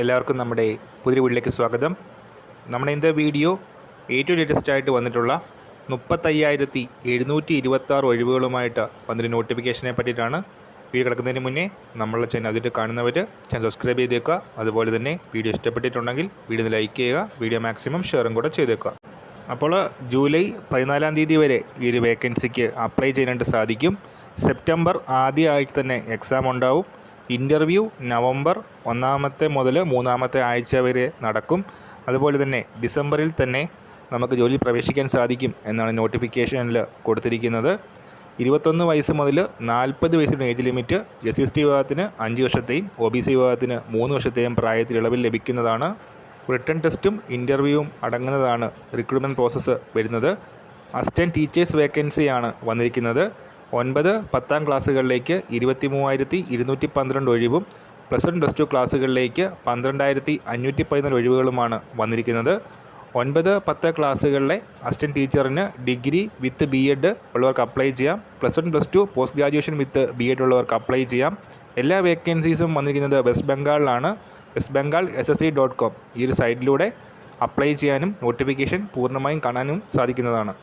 എല്ലാവർക്കും നമ്മുടെ പുതിയ വീട്ടിലേക്ക് സ്വാഗതം. നമ്മുടെ ഇന്നത്തെ വീഡിയോ ഏറ്റവും ലേറ്റസ്റ്റ് ആയിട്ട് വന്നിട്ടുള്ള മുപ്പത്തയ്യായിരത്തി എഴുന്നൂറ്റി ഇരുപത്താറ് ഒഴിവുകളുമായിട്ട് വന്നൊരു നോട്ടിഫിക്കേഷനെ പറ്റിയിട്ടാണ് വീഡിയോ കിടക്കുന്നതിന് മുന്നേ നമ്മളെ ചാനൽ അതിട്ട് കാണുന്നവർ ചാനൽ സബ്സ്ക്രൈബ് ചെയ്തേക്കുക. അതുപോലെ തന്നെ വീഡിയോ ഇഷ്ടപ്പെട്ടിട്ടുണ്ടെങ്കിൽ വീഡിയോ ലൈക്ക് ചെയ്യുക വീഡിയോ മാക്സിമം ഷെയറും കൂടെ ചെയ്തേക്കുക. അപ്പോൾ ജൂലൈ പതിനാലാം തീയതി വരെ ഈ ഒരു വേക്കൻസിക്ക് അപ്ലൈ ചെയ്യാനായിട്ട് സാധിക്കും. സെപ്റ്റംബർ ആദ്യ ആഴ്ച തന്നെ എക്സാം ഉണ്ടാവും. ഇന്റർവ്യൂ നവംബർ ഒന്നാമത്തെ മുതൽ മൂന്നാമത്തെ ആഴ്ച വരെ നടക്കും. അതുപോലെ തന്നെ ഡിസംബറിൽ തന്നെ നമുക്ക് ജോലി പ്രവേശിക്കാൻ സാധിക്കും എന്നാണ് നോട്ടിഫിക്കേഷനിൽ കൊടുത്തിരിക്കുന്നത്. ഇരുപത്തൊന്ന് വയസ്സ് മുതൽ നാൽപ്പത് വയസ്സിന്റെ age limit S S T വിഭാഗത്തിന് അഞ്ച് വർഷത്തെയും ഒ ബി സി വിഭാഗത്തിന് മൂന്ന് വർഷത്തെയും പ്രായത്തിൽ ഇളവിൽ ലഭിക്കുന്നതാണ്. റിട്ടേൺ ടെസ്റ്റും ഇന്റർവ്യൂവും അടങ്ങുന്നതാണ് റിക്രൂട്ട്മെന്റ് പ്രോസസ്സ് വരുന്നത്. അസിസ്റ്റന്റ് ടീച്ചേഴ്സ് വേക്കൻസിയാണ് വന്നിരിക്കുന്നത്. ഒൻപത് പത്താം ക്ലാസ്സുകളിലേക്ക് ഇരുപത്തി മൂവായിരത്തി ഇരുന്നൂറ്റി പന്ത്രണ്ട് ഒഴിവും പ്ലസ് വൺ പ്ലസ് ടു ക്ലാസ്സുകളിലേക്ക് പന്ത്രണ്ടായിരത്തി അഞ്ഞൂറ്റി പതിനാല് ഒഴിവുകളുമാണ് വന്നിരിക്കുന്നത്. ഒൻപത് പത്ത് ക്ലാസ്സുകളിലെ അസിസ്റ്റന്റ് ടീച്ചറിന് ഡിഗ്രി വിത്ത് ബി എഡ് ഉള്ളവർക്ക് അപ്ലൈ ചെയ്യാം. Plus one plus two post graduation with B Ed ഉള്ളവർക്ക് അപ്ലൈ ചെയ്യാം. എല്ലാ വേക്കൻസീസും വന്നിരിക്കുന്നത് west ബംഗാളിലാണ്. West Bengal S S C dot com ഈ ഒരു സൈറ്റിലൂടെ അപ്ലൈ ചെയ്യാനും നോട്ടിഫിക്കേഷൻ പൂർണമായും കാണാനും സാധിക്കുന്നതാണ്.